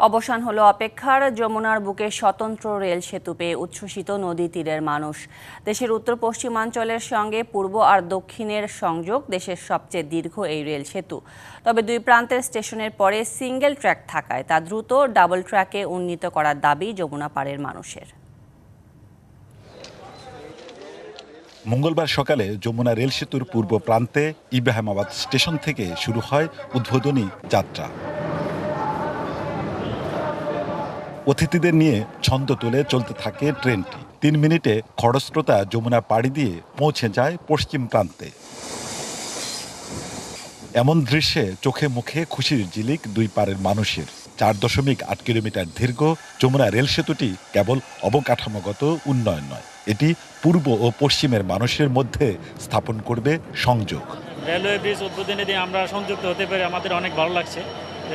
অবসান হলো অপেক্ষার যমুনার বুকে স্বতন্ত্র রেল সেতু পেয়ে উচ্ছ্বসিত নদী তীরের মানুষ। দেশের উত্তর পশ্চিমাঞ্চলের সঙ্গে পূর্ব আর দক্ষিণের সংযোগ দেশের সবচেয়ে দীর্ঘ এই রেল সেতু। তবে দুই প্রান্তের স্টেশনের পরে সিঙ্গেল ট্র্যাক থাকায় তা দ্রুত ডাবল ট্র্যাকে উন্নীত করার দাবি যমুনা পাড়ের মানুষের। মঙ্গলবার সকালে যমুনা রেল সেতুর পূর্ব প্রান্তে ইব্রাহিমাবাদ স্টেশন থেকে শুরু হয় উদ্বোধনী যাত্রা। অতিথিদের নিয়ে ছন্দ তুলে চলতে থাকে ট্রেনটি। তিন মিনিটে খড়স্রোতা যমুনা পাড়ি দিয়ে পৌঁছে যায় পশ্চিম প্রান্তে। এমন দৃশ্যে চোখে মুখে খুশির জিলিক দুই পারের মানুষের। চার দশমিক আট কিলোমিটার দীর্ঘ যমুনা রেল সেতুটি কেবল অবকাঠামোগত উন্নয়ন নয়, এটি পূর্ব ও পশ্চিমের মানুষের মধ্যে স্থাপন করবে সংযোগ। রেলওয়ে ব্রিজ উদ্বোধনী দিয়ে আমরা সংযুক্ত হতে পেরে আমাদের অনেক ভালো লাগছে।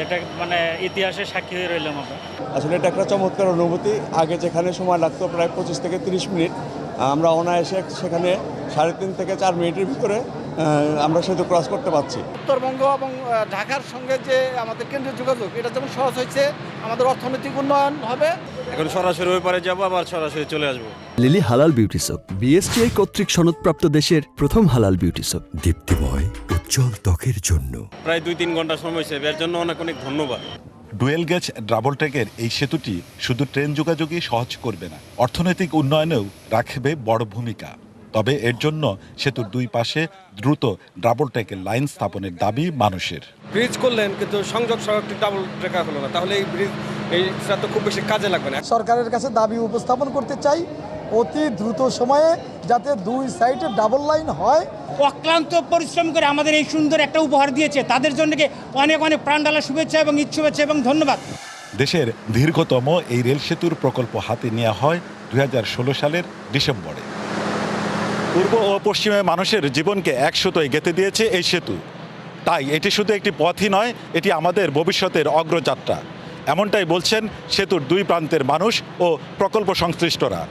এটা মানে ইতিহাসের সাক্ষী হয়ে রইলাম আমরা। আসলে এটা একটা চমৎকার অনুভূতি। আগে যেখানে সময় লাগতো প্রায় পঁচিশ থেকে তিরিশ মিনিট আমরা অনায়াসে সেখানে সাড়ে তিন থেকে চার মিনিটের ভিতরে আমরা সেতু ক্রস করতে পারছি। উত্তরবঙ্গ এবং ঢাকার সঙ্গে যে আমাদের কেন্দ্রীয় যোগাযোগ এটা যেমন সহজ হয়েছে আমাদের অর্থনৈতিক উন্নয়ন হবে। এখন সরাসরি ওই পারে যাব আবার সরাসরি চলে আসব। লিলি হালাল বিউটি সোপ বিএসটিআই কর্তৃক সনদপ্রাপ্ত দেশের প্রথম হালাল বিউটি সোপ দীপ্তিময়। উজ্জ্বল ত্বকের জন্য। প্রায় দুই তিন ঘণ্টা সময় সেভ এর জন্য অনেক অনেক ধন্যবাদ। ডুয়েল গেজ ডাবল ট্র্যাকের এই সেতুটি শুধু ট্রেন যোগাযোগই সহজ করবে না অর্থনৈতিক উন্নয়নেও রাখবে বড় ভূমিকা। তবে এর জন্য সেতুর দুই পাশে দ্রুত ডাবল ট্র্যাকের লাইন স্থাপনের দাবি মানুষের। ব্রিজ করলেন কিন্তু সংযোগ সড়কটি ডাবল ট্রেকার হলো না। তাহলে এই ব্রিজ এইটা তো খুব বেশি কাজে লাগবে না। সরকারের কাছে দাবি উপস্থাপন করতে চাই অতি দ্রুত সময়ে যাতে দুই সাইডে ডাবল লাইন হয়। অক্লান্ত পরিশ্রম করে আমাদের এই সুন্দর একটা উপহার দিয়েছে। তাদের জন্য অনেক অনেক প্রাণডালা শুভেচ্ছা এবং শুভেচ্ছা এবং ধন্যবাদ। দেশের দীর্ঘতম এই রেল সেতুর প্রকল্প হাতে নেওয়া হয় দু হাজার ষোলো সালের ডিসেম্বরে। পূর্ব ও পশ্চিমে মানুষের জীবনকে এক সুতোয় গেঁথে দিয়েছে এই সেতু। তাই এটি শুধু একটি পথই নয় এটি আমাদের ভবিষ্যতের অগ্রযাত্রা। এমনটাই বলছেন সেতুর দুই প্রান্তের মানুষ ও প্রকল্প সংশ্লিষ্টরা।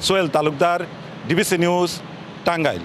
Sohel Talukdar DBC news Tangail